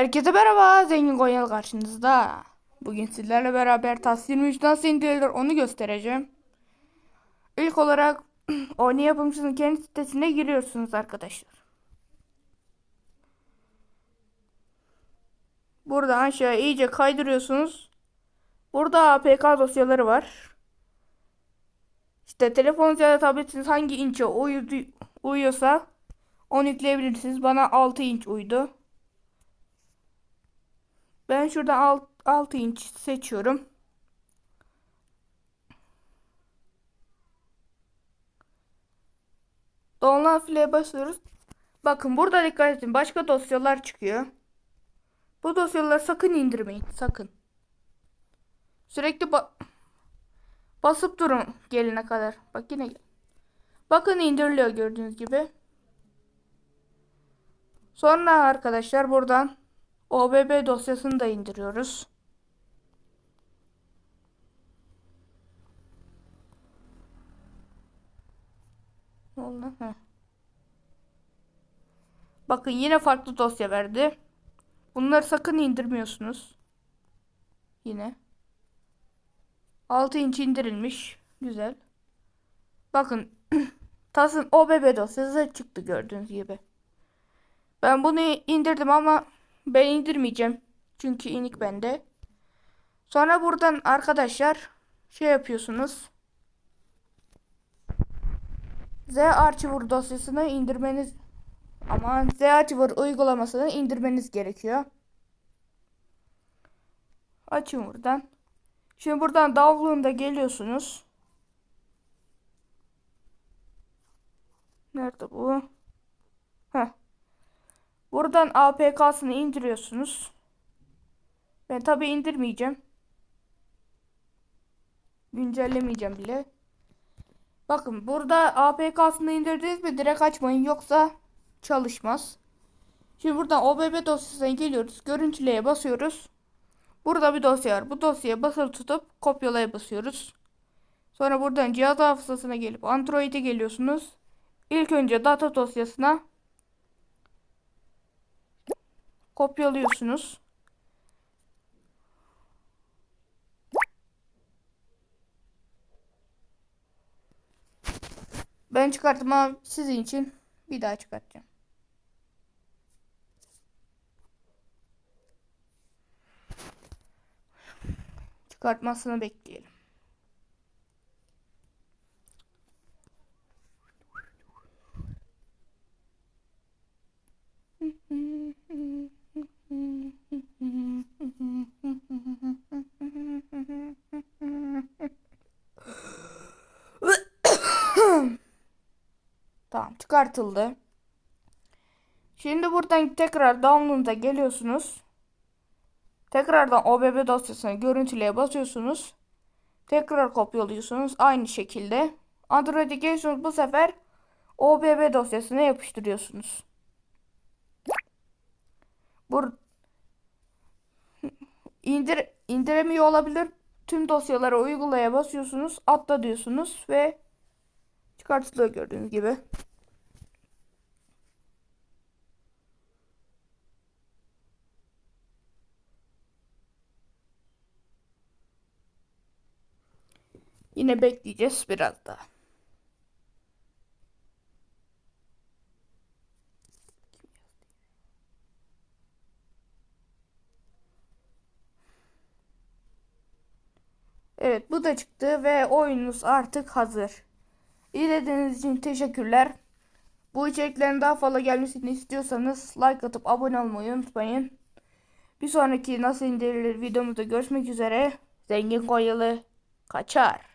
Herkese merhaba, Zengin Konyalı karşınızda. Bugün sizlerle beraber TAS 23 nasıl indirilir onu göstereceğim. İlk olarak oyunu yapımcısının kendi sitesine giriyorsunuz arkadaşlar. Buradan aşağı iyice kaydırıyorsunuz. Burada APK dosyaları var. İşte telefonunuz ya da tabletiniz hangi inçe uyuyorsa onu yükleyebilirsiniz. Bana 6 inç uydu. Ben şuradan 6 inç seçiyorum. Download file'ye basıyoruz. Bakın burada dikkat edin. Başka dosyalar çıkıyor. Bu dosyaları sakın indirmeyin. Sakın. Sürekli ba basıp durun gelene kadar. Bak yine gel. Bakın indiriliyor gördüğünüz gibi. Sonra arkadaşlar buradan OBB dosyasını da indiriyoruz. Ne oldu? Heh. Bakın yine farklı dosya verdi. Bunları sakın indirmiyorsunuz. Yine. 6 inç indirilmiş. Güzel. Bakın TAS'ın OBB dosyası çıktı gördüğünüz gibi. Ben bunu indirdim ama ben indirmeyeceğim. Çünkü inik bende. Sonra buradan arkadaşlar şey yapıyorsunuz. Z Archiver dosyasını indirmeniz ama Z Archiver uygulamasını indirmeniz gerekiyor. Açın buradan. Şimdi buradan download'a geliyorsunuz. Nerede bu? Heh. Buradan APK'sını indiriyorsunuz. Ben tabi indirmeyeceğim. Güncellemeyeceğim bile. Bakın burada APK'sını indirdiniz mi direkt açmayın yoksa çalışmaz. Şimdi buradan OBB dosyasına geliyoruz. Görüntüleye basıyoruz. Burada bir dosya var. Bu dosyaya basılı tutup kopyalaya basıyoruz. Sonra buradan cihaz hafızasına gelip Android'e geliyorsunuz. İlk önce data dosyasına kopyalıyorsunuz. Ben çıkarttım ama sizin için bir daha çıkartacağım. Çıkartmasını bekleyelim. Tamam çıkartıldı. Şimdi buradan tekrar download'a geliyorsunuz. Tekrardan OBB dosyasına görüntüleye basıyorsunuz. Tekrar kopyalıyorsunuz aynı şekilde. Android'e geliyorsunuz bu sefer OBB dosyasına yapıştırıyorsunuz. Bur indir indiremiyor olabilir. Tüm dosyaları uygulaya basıyorsunuz. Atla diyorsunuz ve çıkartılıyor gördüğünüz gibi. Yine bekleyeceğiz biraz daha. Evet bu da çıktı ve oyunumuz artık hazır. İzlediğiniz için teşekkürler. Bu içeriklerin daha fazla gelmesini istiyorsanız like atıp abone olmayı unutmayın. Bir sonraki nasıl indirilir videomuzda görüşmek üzere. Zengin Konyalı kaçar.